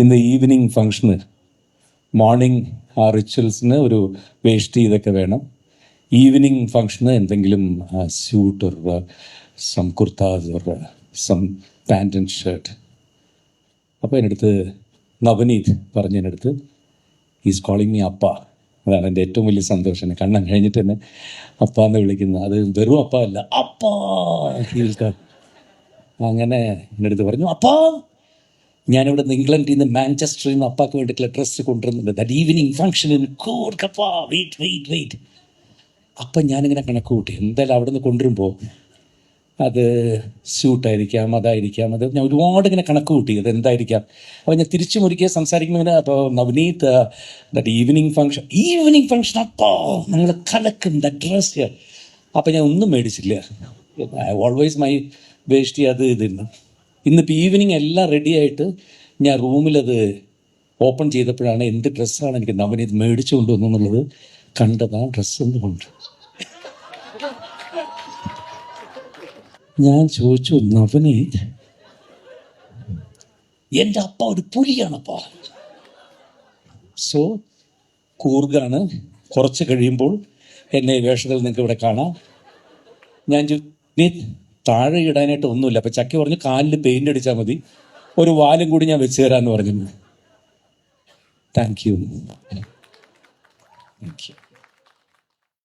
ഇന്ന് ഈവനിങ് ഫങ്ഷന് മോർണിംഗ് ആ റിച്വൽസിന് ഒരു വേഷ്ടി ഇതൊക്കെ വേണം. ഈവനിങ് ഫങ്ഷന് എന്തെങ്കിലും സ്യൂട്ട് ഒരു സം കുർത്താസ് ഒരു സം പാന്റ് ആൻഡ് ഷർട്ട് അപ്പോൾ എന്റെ അടുത്ത് നവനീത് പറഞ്ഞ എന്റെ അടുത്ത് ഈസ് കോളിങ് മീ അപ്പ. അതാണ് എന്റെ ഏറ്റവും വലിയ സന്തോഷം. കണ്ണം കഴിഞ്ഞിട്ട് തന്നെ അപ്പ എന്ന് വിളിക്കുന്നത് അത് വെറും അപ്പ അല്ല അപ്പാ അങ്ങനെ എന്റെ അടുത്ത് പറഞ്ഞു അപ്പാ ഞാനിവിടെ നിന്ന് ഇംഗ്ലണ്ടിൽ നിന്ന് മാഞ്ചസ്റ്ററിൽ നിന്ന് അപ്പാക്ക് വേണ്ടിയിട്ടുള്ള ഡ്രസ്സ് കൊണ്ടുവരുന്നുണ്ട്. ദാറ്റ് ഈവനിങ് ഫംഗ്ഷൻ കൂർക്കപ്പാ വെയിറ്റ് വെയിറ്റ് വെയിറ്റ് അപ്പം ഞാനിങ്ങനെ കണക്ക് കൂട്ടി എന്തായാലും അവിടെ നിന്ന് കൊണ്ടുവരുമ്പോൾ അത് സ്യൂട്ടായിരിക്കാം അതായിരിക്കാം. അത് ഞാൻ ഒരുപാട് ഇങ്ങനെ കണക്ക് കൂട്ടി അത് എന്തായിരിക്കാം? അപ്പോൾ ഞാൻ തിരിച്ചു മുറിക്കുക സംസാരിക്കുമ്പോൾ ഇങ്ങനെ അപ്പോൾ Navneet that evening function evening function അപ്പോൾ നിങ്ങൾ കലക്കും ദ ഡ്രസ് അപ്പം ഞാൻ ഒന്നും മേടിച്ചില്ല. ഓൾവേസ് മൈ വേഷ്ടി അത് ഇതിരുന്നു ഇന്നിപ്പോൾ ഈവനിങ് എല്ലാം റെഡി ആയിട്ട് ഞാൻ റൂമിലത് ഓപ്പൺ ചെയ്തപ്പോഴാണ് എന്ത് ഡ്രസ്സാണ് എനിക്ക് നവനീത് മേടിച്ചു കൊണ്ടുവന്നുള്ളത് കണ്ടത്. ഡ്രസ്സ് കൊണ്ട്. ഞാൻ ചോദിച്ചു നവനീത് എന്റെ അപ്പ ഒരു പുലിയാണപ്പാ. സോ കൂർഗാണ് കുറച്ച് കഴിയുമ്പോൾ എന്നെ വേഷത്തിൽ നിങ്ങൾക്ക് ഇവിടെ കാണാം. ഞാൻ താഴെ ഇടാനായിട്ട് ഒന്നുമില്ല. അപ്പം ചക്കി പറഞ്ഞു കാലിൽ പെയിന്റ് അടിച്ചാൽ മതി. ഒരു വാലും കൂടി ഞാൻ വെച്ച് തരാമെന്ന് പറഞ്ഞു. Thank you thank you